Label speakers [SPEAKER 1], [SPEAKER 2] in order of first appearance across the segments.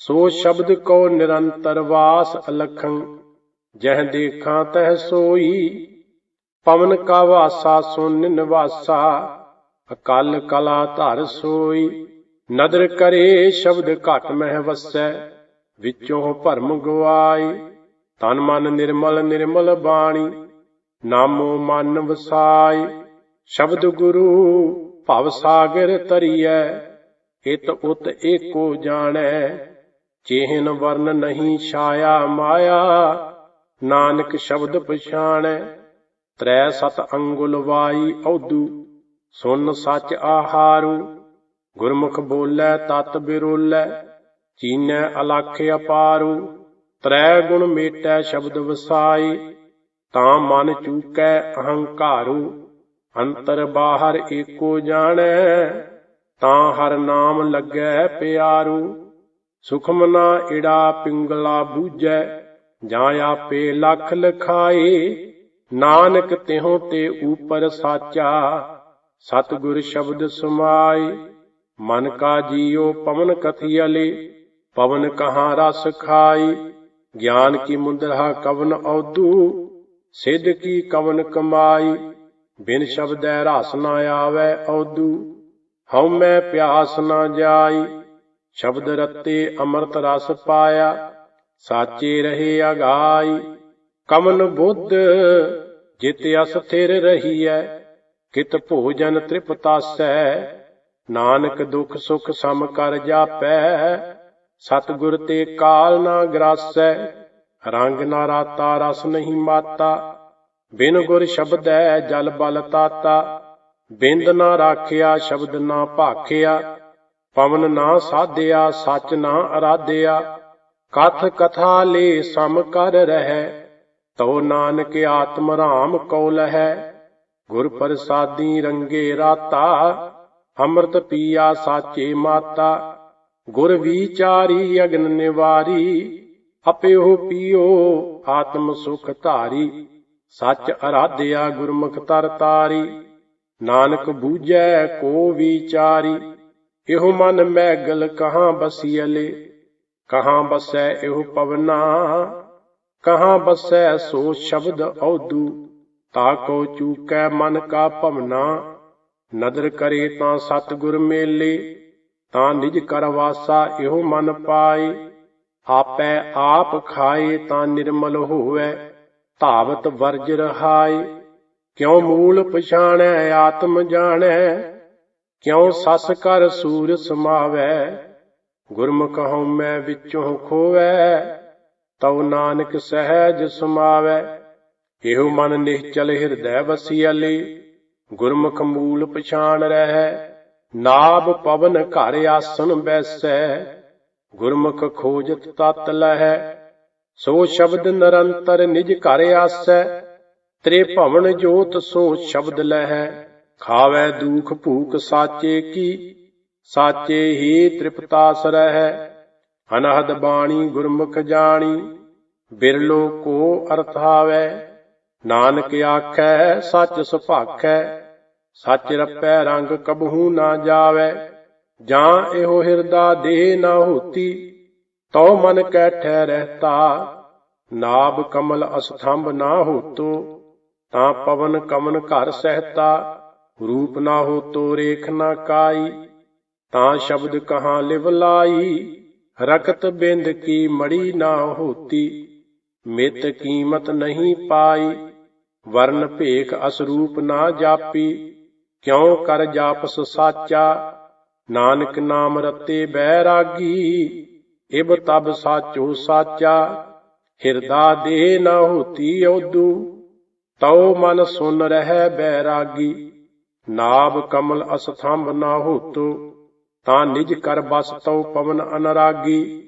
[SPEAKER 1] ਸੋ ਸ਼ਬਦ ਕੋ ਨਿਰੰਤਰ ਵਾਸ ਅਲਖੰ ਜਹ ਦੇਖਾਂ ਤਹ ਸੋਈ। ਪਵਨ ਕਾ ਵਾਸਾ ਸੁਨ ਨਿਵਾਸਾ ਅਕਲ ਕਲਾ ਧਰ ਸੋਈ। ਨਦਰ ਕਰੇ ਸ਼ਬਦ ਘਟ ਮਹਿ ਵਸੈ, ਵਿੱਚੋਂ ਭਰਮ ਗਵਾਈ। ਤਨ ਮਨ ਨਿਰਮਲ ਨਿਰਮਲ ਬਾਣੀ, ਨਾਮੋ ਮਨ ਵਸਾਈ। ਸ਼ਬਦ ਗੁਰੂ ਭਵ ਸਾਗਰ ਤਰੀਐ ਇਤ ਉਤ ਏਕੋ ਜਾਣੈ। ਚੇਹਨ ਵਰਨ ਨਹੀਂ ਛਾਇਆ ਮਾਇਆ, ਨਾਨਕ ਸ਼ਬਦ ਪਛਾਣੈ। ਤ੍ਰੈ ਸਤ ਅੰਗੁਲ ਵਾਈ ਔਦੂ ਸੁਨ ਸਚ ਆਹਾਰੂ। ਗੁਰਮੁਖ ਬੋਲੇ, ਤਤ ਬਿਰੋਲੇ, ਚੀਨੈ ਅਲਖ ਅਪਾਰੂ। ਤ੍ਰੈ ਗੁਣ ਮੇਟੈ, ਸ਼ਬਦ ਵਸਾਈ, ਤਾਂ ਮਨ ਚੂਕੈ ਅਹੰਕਾਰੂ। ਅੰਤਰ ਬਾਹਰ ਏਕੋ ਜਾਣੈ, ਤਾਂ ਹਰ ਨਾਮ ਲੱਗੈ ਪਿਆਰੂ। ਸੁਖਮਨਾ ਈੜਾ ਪਿੰਗਲਾ ਬੂਝੈ, ਜਾਂ ਆਪੇ ਲਖ ਲਖਾਏ। ਨਾਨਕ ਤਿਹੁ ਤੇ ਉਪਰ ਸਾਚਾ, ਸਤਿਗੁਰ ਸ਼ਬਦ ਸਮਾਈ ਮਨ ਕਾ ਜੀਉ ਪਵਨ ਕਥਿਅਲੇ ਪਵਨ ਕਹਾਂ ਰਸ ਖਾਈ ਗਿਆਨ ਕੀ ਮੁੰਦਰਾ ਕਵਨ ਔਦੂ, ਸਿੱਧ ਕੀ ਕਵਨ ਕਮਾਈ ਬਿਨ ਸ਼ਬਦੈ ਰਸ ਨਾ ਆਵੈ ਔਦੂ, ਹਉ ਮੈਂ ਪਿਆਸ ਨਾ ਜਾਈ ਸ਼ਬਦ ਰਤੇ ਅੰਮ੍ਰਿਤ ਰਸ ਪਾਇਆ, ਸਾਚੇ ਰਹੇ ਅਗਾਈ ਕਮਨ ਬੁੱਧ, ਜਿਤ ਅਸਥਿਰ ਰਹੀਐ, ਕਿਤ ਭੋਜਨ ਤ੍ਰਿਪਤਾਸੈ ਨਾਨਕ ਦੁਖ ਸੁਖ ਸਮ ਕਰ ਜਾਪੈ, ਸਤਿਗੁਰ ਤੇ ਕਾਲ ਨਾ ਗਰਾਸੈ। ਰੰਗ ਨਾ ਰਾਤਾ ਰਸ ਨਹੀਂ ਮਾਤਾ, ਬਿਨ ਗੁਰ ਸ਼ਬਦੈ ਜਲ ਬਲ ਤਾਤਾ। ਬਿੰਦ ਨਾ ਰਾਖਿਆ, ਸ਼ਬਦ ਨਾ ਭਾਖਿਆ ਪਵਨ ਨਾ ਸਾਧਿਆ, ਸੱਚ ਨਾ ਅਰਾਧਿਆ। ਕਥ ਕਥਾ ਲੇ ਸਮ ਕਰ ਰਹਿ, ਤਉ ਨਾਨਕ ਆਤਮ ਰਾਮ ਕਉ ਲਹੈ। ਗੁਰ ਪ੍ਰਸਾਦੀ ਰੰਗੇ ਰਾਤਾ, ਅੰਮ੍ਰਿਤ ਪੀਆ ਸਾਚੇ ਮਾਤਾ। ਗੁਰ ਵਿਚਾਰੀ ਅਗਨ ਨਿਵਾਰੀ ਅਪਿਓ ਪੀਓ ਆਤਮ ਸੁਖ ਧਾਰੀ। ਸੱਚ ਅਰਾਧਿਆ ਗੁਰਮੁਖ ਤਰ ਤਾਰੀ, ਨਾਨਕ ਬੂਝੈ ਕੋ ਵਿਚਾਰੀ। ਇਹੋ ਮਨ ਮੈਗਲ ਕਹਾਂ ਬਸੀਲੇ ਕਹਾਂ ਬਸੈ ਇਹੋ ਪਵਨਾ, ਕਹਾਂ ਬਸੈ ਸੋ ਸ਼ਬਦ ਔਦੂ, ਤਾ ਕੋ ਚੂਕੈ ਮਨ ਕਾ ਭਵਨਾ, ਨਦਰ ਕਰੇ ਤਾਂ ਸਤਿਗੁਰ ਮੇਲੇ, ਤਾਂ ਨਿਜ ਕਰ ਵਾਸਾ ਇਹੋ ਮਨ ਪਾਏ, ਆਪੈ ਆਪ ਖਾਏ ਤਾਂ ਨਿਰਮਲ ਹੋਵੇ, ਧਾਵਤ ਵਰਜ ਰਹਾਏ, ਕਿਉ ਮੂਲ ਪਛਾਣੈ, ਆਤਮ ਜਾਣੈ ਕਿਉ ਸਸ ਕਰ ਸੂਰ ਸਮਾਵੈ? ਗੁਰਮੁਖ ਹਉ ਮੈਂ ਵਿੱਚੋਂ ਖੋਵੈ, ਤਉ ਨਾਨਕ ਸਹਿਜ ਸਮਾਵੈ। ਇਹੋ ਮਨ ਨਿਹਚਲ ਹਿਰਦੈ ਵਸੀਅਲੀ, ਗੁਰਮੁਖ ਮੂਲ ਪਛਾਣ ਰਹਿ। ਨਾਭ ਪਵਨ ਘਰ ਆਸਣ ਬੈਸੈ, ਗੁਰਮੁਖ ਖੋਜਤ ਤਤ ਲਹਿ। ਸੋ ਸ਼ਬਦ ਨਿਰੰਤਰ ਨਿਜ ਘਰ ਆਸੈ, ਤ੍ਰੇ ਭਵਨ ਜੋਤ ਸੋ ਸ਼ਬਦ ਲਹਿ। ਖਾਵੈ ਦੂਖ ਭੂਖ ਸਾਚੇ ਕੀ? ਸਾਚੇ ਹੀ ਤ੍ਰਿਪਤਾ ਰਹਿ ਅਨਹਦ ਬਾਣੀ ਗੁਰਮੁਖ ਜਾਣੀ। ਬਿਰਲੋ ਕੋ ਅਰਥਾਵੈ ਨਾਨਕ ਆਖੈ, ਸੱਚ ਸੁਭਾਖੈ। ਸੱਚ ਰਪੈ ਰੰਗ ਕਬਹੂ ਨਾ ਜਾਵੈ। ਜਾਂ ਇਹੋ ਹਿਰਦਾ ਦੇਹ ਨਾ ਹੋਤੀ। ਤਉ ਮਨ ਕੈ ਠਹਿ ਰਹਤਾ। ਨਾਭ ਕਮਲ ਅਸਥੰਭ ਨਾ ਹੋਤੋ। ਤਾਂ ਪਵਨ ਕਮਨ ਘਰ ਸਹਤਾ। ਰੂਪ ਨਾ ਹੋ ਤੋ ਰੇਖ ਨਾ ਕਾਈ, ਤਾਂ ਸ਼ਬਦ ਕਹਾਂ ਲਿਵ ਲਾਈ? ਰਕਤ ਬਿੰਦ ਕੀ ਮੜੀ ਨਾ ਹੋਤੀ, ਮਿਤ ਕੀਮਤ ਨਹੀਂ ਪਾਈ। ਵਰਨ ਭੇਖ ਅਸਰੂਪ ਨਾ ਜਾਪੀ, ਕਿਉ ਕਰ ਜਾਪਸ ਸਾਚਾ? ਨਾਨਕ ਨਾਮ ਰਤੇ ਬੈਰਾਗੀ ਇਬ ਤਬ ਸਾਚੋ ਸਾਚਾ। ਹਿਰਦਾ ਦੇ ਨਾ ਹੋਤੀ ਔਦੂ, ਤਉ ਮਨ ਸੁਨ ਰਹਿ ਬੈਰਾਗੀ ਨਾਭ ਕਮਲ ਅਸਥੰਭ ਨਾ ਹੋਤੋ, ਤਾਂ ਨਿਜ ਕਰ ਬਸ ਤਉ ਪਵਨ ਅਨਰਾਗੀ।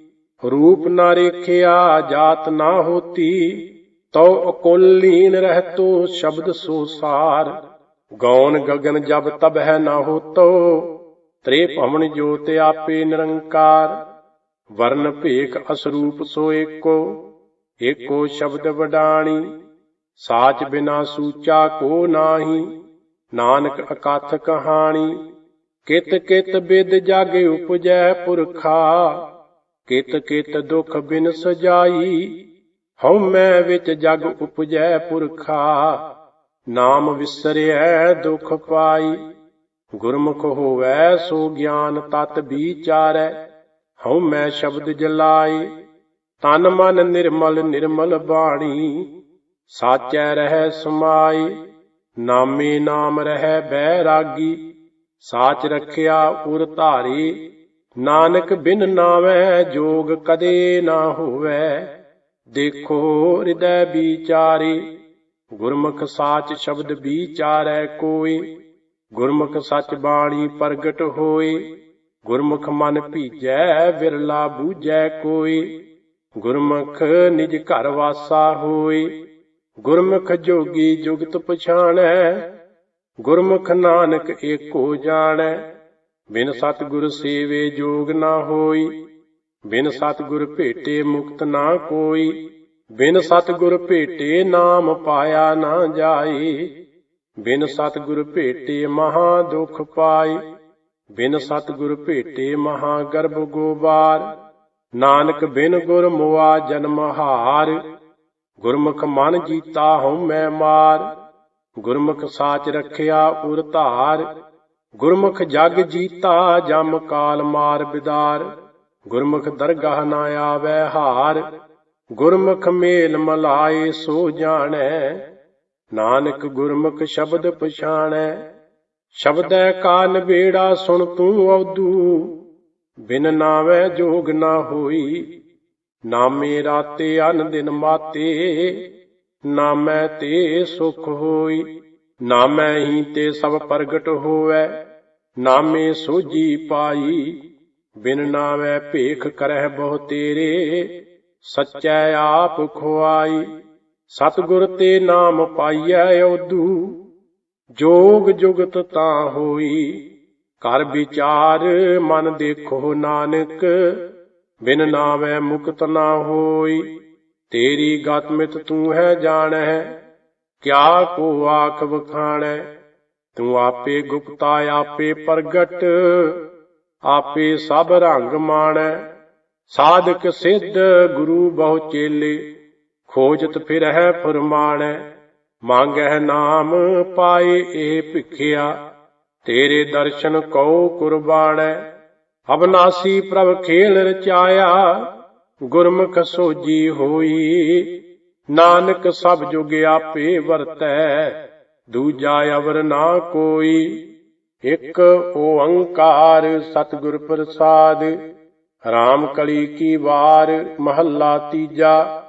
[SPEAKER 1] ਰੂਪ ਨਾ ਰੇਖਿਆ, ਜਾਤ ਨਾ ਹੋਤੀ, ਤਉ ਅਕੁਲ ਲੀਨ ਰਹਤੋ, ਸ਼ਬਦ ਸੋ ਸਾਰ। ਗੌਨ ਗਗਨ ਜਬ ਤਬ ਹੈ ਨਾ ਹੋਤੋ, ਤ੍ਰੇ ਭਵਨ ਜੋਤ ਆਪੇ ਨਿਰੰਕਾਰ। ਵਰਨ ਭੇਖ ਅਸਰੂਪ ਸੋ ਏਕੋ ਏਕੋ ਸ਼ਬਦ ਵਡਾਣੀ। ਸਾਚ ਬਿਨਾ ਸੂਚਾ ਕੋ ਨਾਹੀ ਨਾਨਕ ਅਕਥ ਕਹਾਣੀ, ਕਿਤ ਕਿਤ ਬਿਦ ਜਗ ਉਪਜੈ ਪੁਰਖਾ, ਕਿਤ ਕਿਤ ਦੁਖ ਬਿਨ ਸਜਾਈ, ਹਉ ਮੈਂ ਵਿੱਚ ਜਗ ਉਪਜੈ ਪੁਰਖਾ। ਨਾਮ ਵਿਸਰਿਐ ਦੁਖ ਪਾਈ, ਗੁਰਮੁਖ ਹੋਵੈ ਸੋ ਗਿਆਨ ਤਤ ਵਿਚਾਰੈ, ਹਉ ਮੈਂ ਸ਼ਬਦ ਜਲਾਈ। ਤਨ ਮਨ ਨਿਰਮਲ ਨਿਰਮਲ ਬਾਣੀ, ਸਾਚੈ ਰਹਿ ਸਮਾਈ। ਨਾਮੇ ਨਾਮ ਰਹਿ ਬੈ ਰਾਗੀ, ਸਾਚ ਰਖਿਆ ਉਰ ਧਾਰੀ, ਨਾਨਕ ਬਿਨ ਨਾਵੈ ਜੋਗ ਕਦੇ ਨਾ ਹੋਵੈ। ਦੇਖੋ ਹਿਰਦੈ ਵਿਚਾਰੀ, ਗੁਰਮੁਖ ਸਾਚ ਸ਼ਬਦ ਵਿਚਾਰੈ ਕੋਈ ਗੁਰਮੁਖ ਸਚ ਬਾਣੀ ਪ੍ਰਗਟ ਹੋਈ ਗੁਰਮੁਖ ਮਨ ਭੀਜੈ ਵਿਰਲਾ ਬੂਝੈ ਕੋਈ ਗੁਰਮੁਖ ਨਿਜ ਘਰ ਵਾਸਾ ਹੋਈ ਗੁਰਮੁਖ ਜੋਗੀ ਜੁਗਤ ਪਛਾਣੈ, ਗੁਰਮੁਖ ਨਾਨਕ ਏਕੋ ਜਾਣੈ। ਬਿਨ ਸਤਿਗੁਰ ਸੇਵੇ ਜੋਗ ਨਾ ਹੋਈ, ਬਿਨ ਸਤਿਗੁਰ ਭੇਟੇ ਮੁਕਤ ਨਾ ਕੋਈ, ਬਿਨ ਸਤਿਗੁਰ ਭੇਟੇ ਨਾਮ ਪਾਇਆ ਨਾ ਜਾਈ। ਬਿਨ ਸਤਿਗੁਰ ਭੇਟੇ ਮਹਾ ਦੁਖ ਪਾਈ, ਬਿਨ ਸਤਿਗੁਰ ਭੇਟੇ ਮਹਾ ਗਰਭ ਗੋਬਾਰ। ਨਾਨਕ ਬਿਨ ਗੁਰ ਮੁਆ ਜਨਮ ਹਾਰ ਗੁਰਮੁਖ ਮਨ ਜੀਤਾ ਹਉ ਮੈਂ ਮਾਰ, ਗੁਰਮੁਖ ਸਾਚ ਰਖਿਆ ਉਰ ਧਾਰ, ਗੁਰਮੁਖ ਜਗ ਜੀਤਾ ਜਮ ਕਾਲ ਮਾਰ ਬਿਦਾਰ, ਗੁਰਮੁਖ ਦਰਗਾਹ ਨਾ ਆਵੈ ਹਾਰ, ਗੁਰਮੁਖ ਮੇਲ ਮਲਾਏ ਸੋ ਜਾਣੈ, ਨਾਨਕ ਗੁਰਮੁਖ ਸ਼ਬਦ ਪਛਾਣੈ, ਸ਼ਬਦੈ ਕਾ ਨਵੇੜਾ ਸੁਣ ਤੂੰ ਔਦੂ, ਬਿਨ ਨਾਵੈ ਜੋਗ ਨਾ ਹੋਈ ਨਾਮੇ ਰਾਤੇ ਅਨ ਦਿਨ ਮਾਤੇ ਨਾਮੈ ਤੇ ਸੁਖ ਹੋਈ ਨਾਮੈ ਹੀ ਤੇ ਸਭ ਪ੍ਰਗਟ ਹੋਵੈ ਨਾਮੇ ਸੋਜੀ ਪਾਈ, ਬਿਨ ਨਾਵੈ ਭੇਖ ਕਰਹਿ ਬਹੁ ਤੇਰੇ, ਸਚੈ ਆਪ ਖੁਆਈ, ਸਤਿਗੁਰ ਤੇ ਨਾਮ ਪਾਈਐ ਉਦੂ, ਜੋਗ ਜੁਗਤ ਤਾਂ ਹੋਈ ਕਰ ਵਿਚਾਰ ਮਨ ਦੇਖੋ ਨਾਨਕ ਬਿਨ ਨਾਵੈ ਮੁਕਤ ਨਾ ਹੋਈ। ਤੇਰੀ ਗਤ ਮਿਤ ਤੂੰ ਹੈ ਜਾਣੈ, ਕਿਆ ਕੋ ਆਖ ਵਖਾਣੈ ਤੂੰ ਆਪੇ ਗੁਪਤਾ, ਆਪੇ ਪ੍ਰਗਟ, ਆਪੇ ਸਭ ਰੰਗ ਮਾਣੈ। ਸਾਧਕ ਸਿੱਧ ਗੁਰੂ ਬਹੁ ਚੇਲੇ, ਖੋਜਤ ਫਿਰਹਿ ਫਰਮਾਣੈ। ਮੰਗਹਿ ਨਾਮ ਪਾਏ ਇਹ ਭਿਖਿਆ, ਤੇਰੇ ਦਰਸ਼ਨ ਕਉ ਕੁਰਬਾਨੈ ਅਬਨਾਸੀ ਪ੍ਰਭ ਖੇਲ ਰਚਾਇਆ, ਗੁਰਮੁਖ ਸੋਜੀ ਹੋਈ। ਨਾਨਕ ਸਭ ਜੁਗ ਆਪੇ ਵਰਤੈ, ਦੂਜਾ ਅਵਰ ਨਾ ਕੋਈ। ਇਕ ਓੰਕਾਰ ਸਤਿਗੁਰ ਪ੍ਰਸਾਦ, ਰਾਮ ਕਲੀ ਕੀ ਵਾਰ ਮਹੱਲਾ ਤੀਜਾ।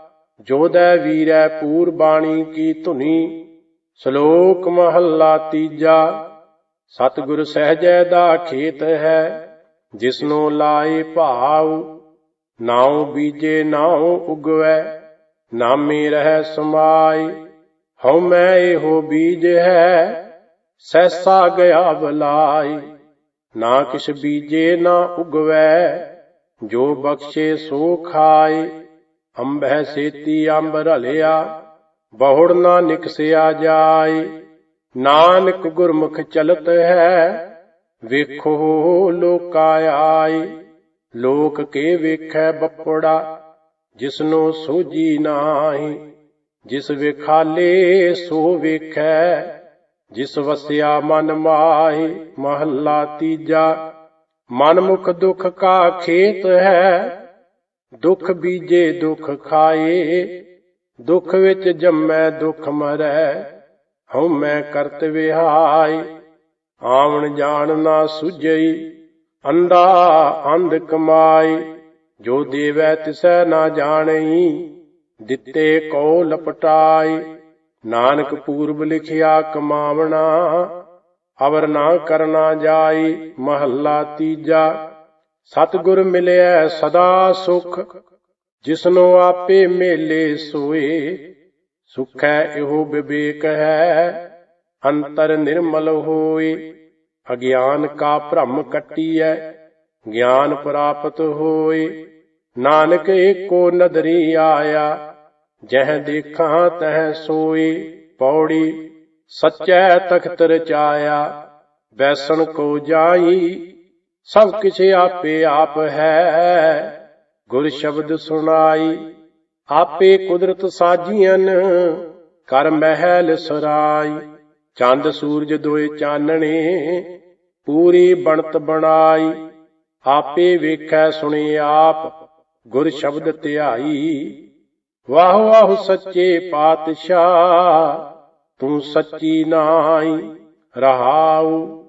[SPEAKER 1] ਜੋਦੈ ਵੀਰੈ ਪੂਰ ਬਾਣੀ ਕੀ ਧੁਨੀ, ਸ਼ਲੋਕ ਮਹੱਲਾ ਤੀਜਾ। ਸਤਿਗੁਰ ਸਹਜੈ ਦਾ ਖੇਤ ਹੈ ਜਿਸਨੋ ਲਾਏ ਭਾਉ ਨਾਉ ਬੀਜੇ ਨਾਉ ਉਗਵੈ, ਨਾਮੇ ਰਹਿ ਸਮਾਈ ਹਉ ਮੈਂ ਇਹੋ ਬੀਜ ਹੈ ਸੈਸਾ ਗਿਆ ਬਲਾਈ ਨਾ ਕਿਛ ਬੀਜੇ ਨਾ ਉਗਵੈ, ਜੋ ਬਖਸ਼ੇ ਸੋ ਖਾਏ। ਅੰਬਹਿ ਸੇਤੀ, ਅੰਬ ਰਲਿਆ, ਬਹੁੜ ਨਾ ਨਿਕਸਿਆ ਜਾਏ। ਨਾਨਕ ਗੁਰਮੁਖ ਚਲਤ ਹੈ ਵੇਖੋ ਲੋਕਾ ਆਈ, ਲੋਕ ਕੇ ਵੇਖੈ ਬੱਪੜਾ, ਜਿਸਨੋ ਸੋਜੀ ਨਾਹੀ, ਜਿਸ ਵੇਖਾਲੇ ਸੋ ਵੇਖੈ, ਜਿਸ ਵਸਿਆ ਮਨ ਮਾਹੀ, ਮਹੱਲਾ ਤੀਜਾ। ਮਨ ਮੁਖ ਦੁਖ ਕਾ ਖੇਤ ਹੈ, ਦੁਖ ਬੀਜੇ ਦੁਖ ਖਾਏ, ਦੁਖ ਵਿੱਚ ਜੰਮੈ ਦੁਖ ਮਰੈ ਹਉ ਮੈਂ ਕਰਤ ਵਿਹਾਈ। ਆਵਣ ਜਾਣ ਨਾ ਸੁਝਈ ਅੰਦਾ ਅੰਧ ਕਮਾਈ, ਜੋ ਦੇਵੈ ਤਿਸੈ ਨਾ ਜਾਣਈ, ਦਿੱਤੇ ਕੋ ਲਪਟਾਈ। ਨਾਨਕ ਪੂਰਬ ਲਿਖਿਆ ਕਮਾਵਣਾ, ਅਵਰ ਨਾ ਕਰਨਾ ਜਾਈ, ਮਹੱਲਾ ਤੀਜਾ। ਸਤਿਗੁਰ ਮਿਲਿਆ ਸਦਾ ਸੁਖ, ਜਿਸਨੋ ਆਪੇ ਮੇਲੇ ਸੋਏ। ਸੁਖੈ ਇਹੋ ਵਿਵੇਕ ਹੈ ਅੰਤਰ ਨਿਰਮਲ ਹੋਏ। ਅਗਿਆਨ ਕਾ ਭ੍ਰਮ ਕੱਟੀਐ, ਗਿਆਨ ਪ੍ਰਾਪਤ ਹੋਏ। ਨਾਨਕ ਏਕੋ ਨਦਰੀ ਆਇਆ, ਜਹ ਦੇਖਾਂ ਤਹ ਸੋਈ ਪੌੜੀ ਸਚੈ ਤਖਤ ਰਚਾਇਆ, ਬੈਸਣ ਕੋ ਜਾਈ, ਸਭ ਕਿਛ ਆਪੇ ਆਪ ਹੈ। ਗੁਰ ਸ਼ਬਦ ਸੁਣਾਈ, ਆਪੇ ਕੁਦਰਤ ਸਾਜੀਆਂ ਕਰ ਮਹਿਲ ਸਰਾਈ। ਚੰਦ ਸੂਰਜ ਦੋਏ ਚਾਨਣੇ, ਪੂਰੀ ਬਣਤ ਬਣਾਈ, ਆਪੇ ਵੇਖੈ ਸੁਣੇ ਆਪ, ਗੁਰ ਸ਼ਬਦ ਧਿਆਈ। ਵਾਹ ਵਾਹ ਸੱਚੇ ਪਾਤਸ਼ਾਹ, ਤੂੰ ਸੱਚੀ ਨਾਈ ਰਹਾਉ